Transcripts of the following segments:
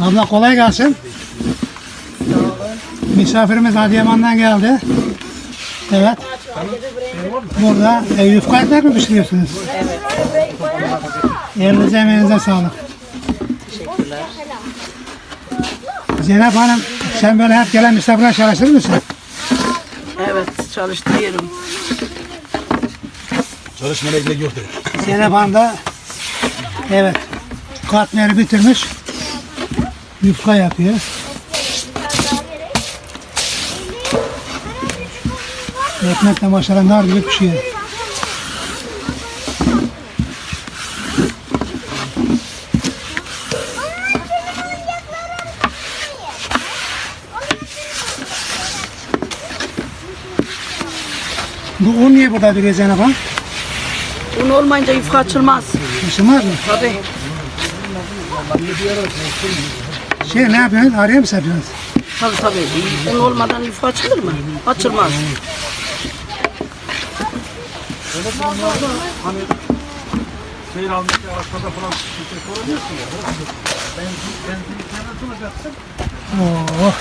Abla kolay gelsin. Misafirimiz Adıyaman'dan geldi. Evet. Burada e, yufka ekmek mi pişiriyorsunuz? Evet. Elinize emeğinize sağlık. Teşekkürler. Zeynep Hanım sen böyle hep gelen misafirler çalıştırır mısın? Evet çalıştırıyorum. Çalışmana gerek yoktur. Zeynep Hanım da evet katmeri bitirmiş. Yufka yapıyor. Ekmek de maşallah nar gibi pişiyor. Bu un niye burada duruyor Zeynep Hanım? Un olmayınca yufka açılmaz. Taşımaz mı? Tabii. Şey ne yapıyorsunuz? Araya mı satıyorsunuz? Tabii tabii. Un olmadan yufka açılır mı? Açılmaz. Seyir almış araçlarda falan bir şey sorabiliyorsun ya. Ben, ben bir tane soracaktım. Oo.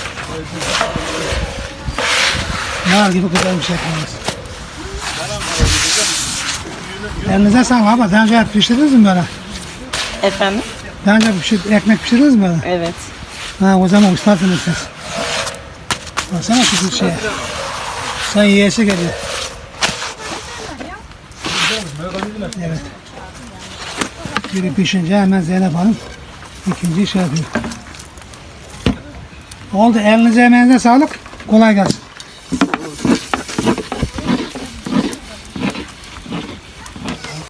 Nar gibi kızarmış ekmeğiniz. Elinize sağlık ama daha önce pişirdiniz mi böyle? Efendim? Daha önce pişir, ekmek pişirdiniz mi? Evet. Ha o zaman ustasınız siz. Baksana şu şeye. Sen yiyesi geliyor. Evet. Biri pişince hemen Zeynep Hanım ikinci şey yapıyor. Oldu elinize emeğinize sağlık. Kolay gelsin.